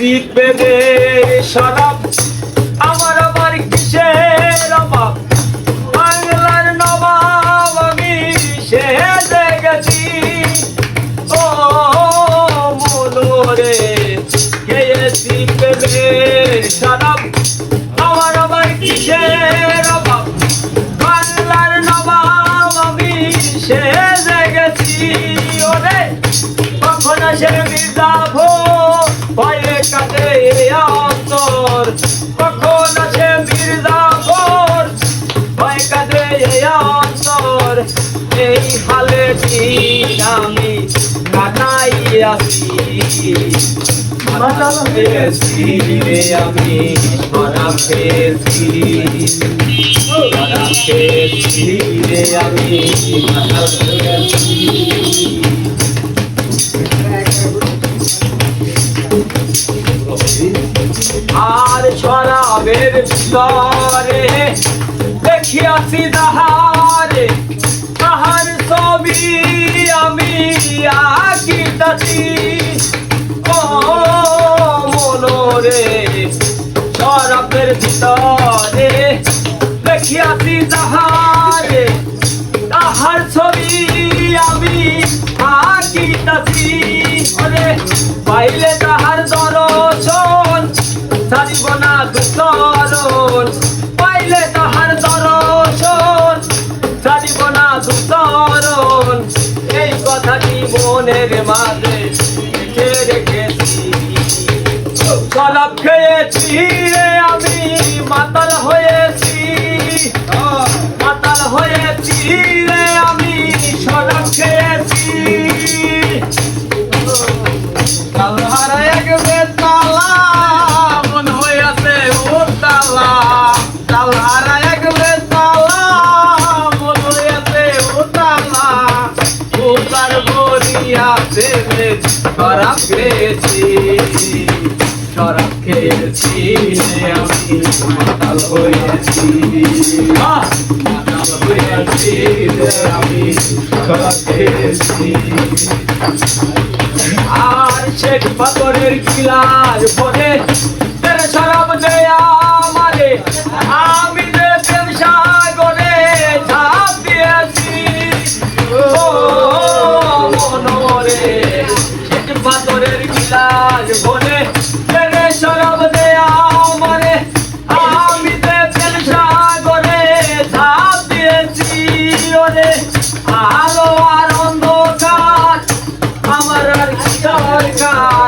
শিখবে রে সরব। আমার আবার কিসের অভাব? বাংলার নবাব আমি সেজে গেছি। ও, মনোরে গেয়েছি প্রেমের সরব। আমার আবার কিসের অভাব? বাংলার নবাব আমি সেজে গেছি। ওরে, কখন আসে বিদাভ এই হালে আমি কাটাই আসি আমি মাথা পেয়েছি। মাথা পেয়েছি রে আমি মাথা পেয়েছি। আর ছড়াবের ভিতরে দেখিয়াছি তাহারে পাইলে তাহার দর্শন ছাড়িব না দুঃখরণ পাইলে তাহার দর্শন ছাড়িব না দুঃখরণ এই কথাটি মনের মাঝে লিখে রেখেছি। সরব খেয়েছি আমি, মাতাল হয়েছি। কালহারা এক বেতালা মন হইয়াছে ও তালা কালহারা এক বেতালা মন হইয়াছে ও তালা উতার বরিয়া দেবে খারাপ খেয়েছি খারাপ খেয়েছি আমি আর পাথরের কিলার পরে তেরে শরাব দেয়া আমারে। আমি যে প্রেম সাগরে ঝাঁপ দিয়েছি। ও, মনোরে শেখ পাথরের কিলার পরে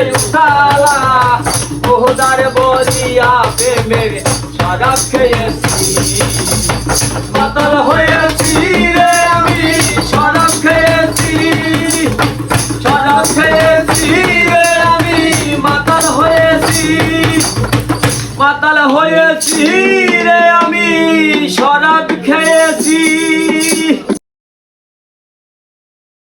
হয়েছে উতালা ওহদার বলিয়া প্রেমের শরাব খেয়েছি। মাতাল হয়েছি রে আমি শরাব খেয়েছি। শরাব খেয়েছি রে আমি মাতাল হয়েছি। মাতাল হয়েছি